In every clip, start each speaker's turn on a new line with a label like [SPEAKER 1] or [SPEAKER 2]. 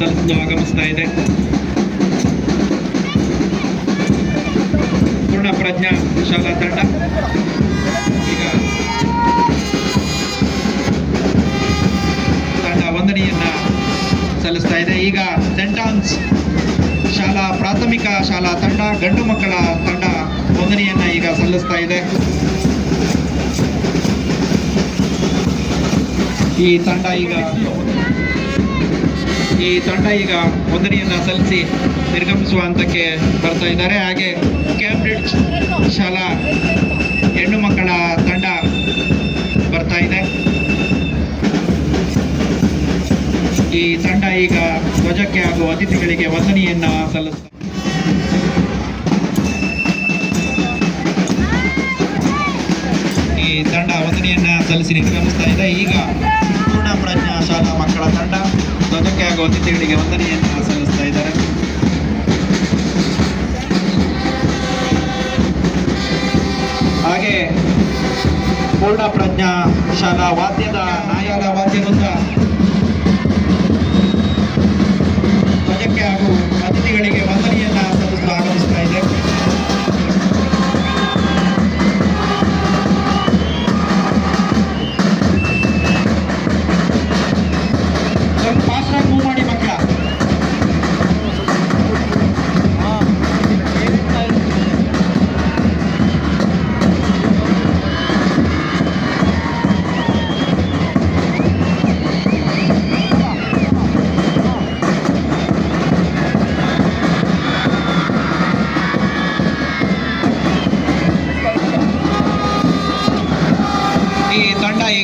[SPEAKER 1] ಬಂದು ಆಗಮಿಸ್ತಾ ಇದೆ ಪೂರ್ಣ ಪ್ರಜ್ಞಾ ಶಾಲಾ ತಂಡ ಈಗ ತಂಡ ವಂದನೆಯನ್ನ ಸಲ್ಲಿಸ್ತಾ ಇದೆ ಈಗ ಸೆಂಟಾನ್ಸ್ ಶಾಲಾ ಪ್ರಾಥಮಿಕ ಶಾಲಾ ತಂಡ ಗಂಡು ಮಕ್ಕಳ ತಂಡ ವಂದನೆಯನ್ನ ಈಗ ಸಲ್ಲಿಸ್ತಾ ಇದೆ ಈ ತಂಡ ಈಗ ಈ ತಂಡ ಈಗ ವಂದನೆಯನ್ನ ಸಲ್ಲಿಸಿ ನಿರ್ಗಮಿಸುವ ಹಂತಕ್ಕೆ ಬರ್ತಾ ಇದ್ದಾರೆ. ಹಾಗೆ ಕ್ಯಾಂಬ್ರಿಡ್ಜ್ ಶಾಲಾ ಹೆಣ್ಣು ಮಕ್ಕಳ ತಂಡ ಬರ್ತಾ ಇದೆ. ಈ ತಂಡ ಈಗ ಧ್ವಜಕ್ಕೆ ಹಾಗೂ ಅತಿಥಿಗಳಿಗೆ ವಂದನೆಯನ್ನು ಸಲ್ಲಿಸ್ತಾ ಈ ತಂಡ ವಂದನೆಯನ್ನ ಸಲ್ಲಿಸಿ ನಿರ್ಗಮಿಸ್ತಾ ಇದೆ. ಈಗ ಪೂರ್ಣ ಪ್ರಜ್ಞಾ ಶಾಲಾ ಮಕ್ಕಳ ತಂಡ ಧ್ವಜಕ್ಕೆ ಆಗುವ ಅತಿಥಿಗಳಿಗೆ ವಂದನೆಯನ್ನು ಸಲ್ಲಿಸ್ತಾ ಇದ್ದಾರೆ. ಹಾಗೆ ಪೂರ್ಣ ಪ್ರಜ್ಞಾ ಶಾಲಾ ವಾದ್ಯದ ನಾಯಾಲ ವಾದ್ಯವೃಂದ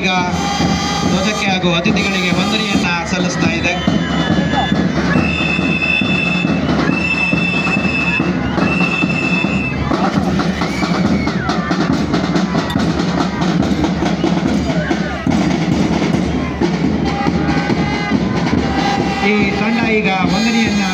[SPEAKER 1] ಈಗ ಧ್ವಜಕ್ಕೆ ಹಾಗೂ ಅತಿಥಿಗಳಿಗೆ ವಂದನೆಯನ್ನ ಸಲ್ಲಿಸ್ತಾ ಇದೆ. ಈ ತಂಡ ಈಗ ವಂದನೆಯನ್ನ